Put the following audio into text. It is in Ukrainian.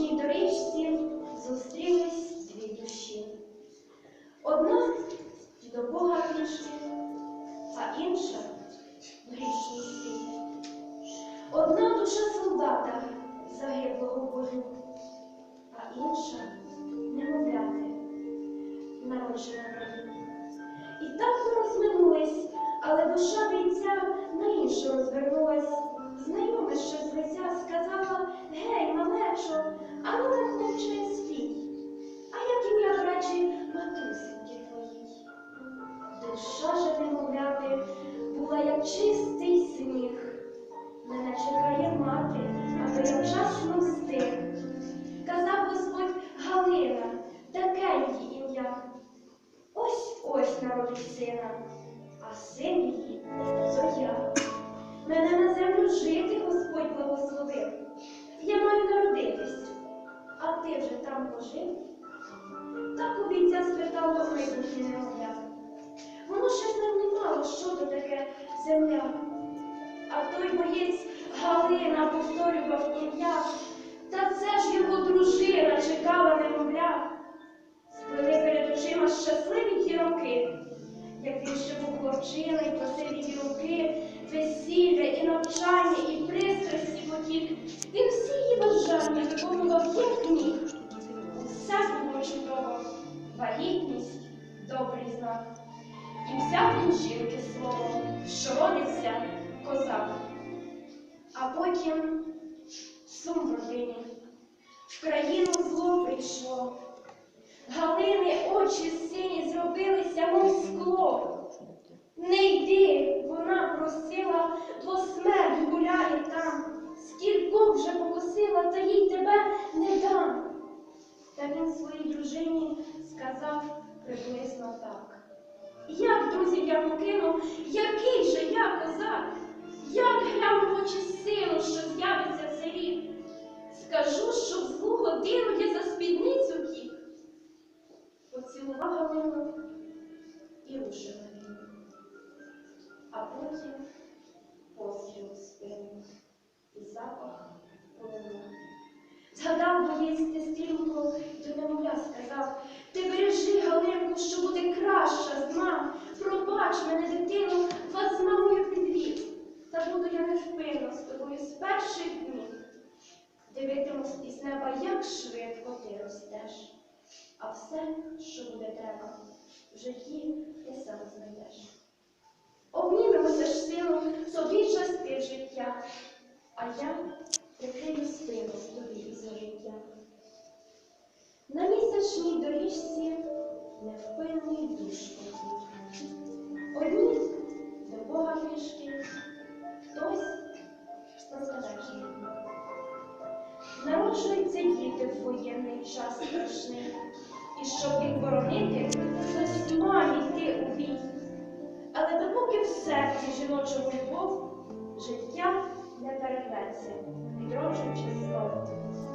колишній доріжці зустрілись дві душі. Одна до Бога пішла, а інша в грішній світ. Одна душа солдата загиблого в а інша немовляти, народжена війну. І так ми розминулись, але душа бійця на іншу розвернулась. з нею з сказала Гей, малечо, а ну на хлопче спій. А як ім'я, до речі, матусеньки твоїй? Душа же немовляти була як чистий сніг. Мене чекає мати, аби я вчасно встиг. Казав Господь Галина, таке її ім'я. Ось ось народить сина, а син її то я. Мене на землю жити Господь благословив. Я маю народитись, а ти вже там пожив? Так у бійця спитало майбутнє немовля. Воно ще знімало, що то таке земля. А той боєць Галина повторював ім'я, та це ж його дружина чекала немовля. Сплили перед очима щасливі як міг. Усе було чудово, вагітність добрий знак. І взяв жінки слово, що родиться козак. А потім сум в родині, в країну зло прийшло. Галини очі сині зробилися, мов скло. Не йди, Він своїй дружині сказав приблизно так. Як друзів я покину, який же я козак? Як гляну в очі сину, що з'явиться в селі? Скажу, що в злу годину я за спідницю кіп. Поцілував Галину і рушив Згадав боєць ти стрімко, до немовля сказав, ти бережи, Галинку, що буде краща з мам. Пробач мене, дитину, вас з мамою підвів. Та буду я невпинно з тобою з перших днів. Дивитимусь із неба, як швидко ти ростеш. А все, що буде треба, в житті ти сам знайдеш. Обнімемося ж сину, собі щастить життя, а я прикрию спину тобі за життя. На місячній доріжці невпинний душ потік. Одні до Бога пішки, хтось спостережний. Народжуються діти в воєнний час страшний, і щоб їх боронити, хтось має йти у бій. Але допоки в серці жіночому перекрестя, відроджуючи знову.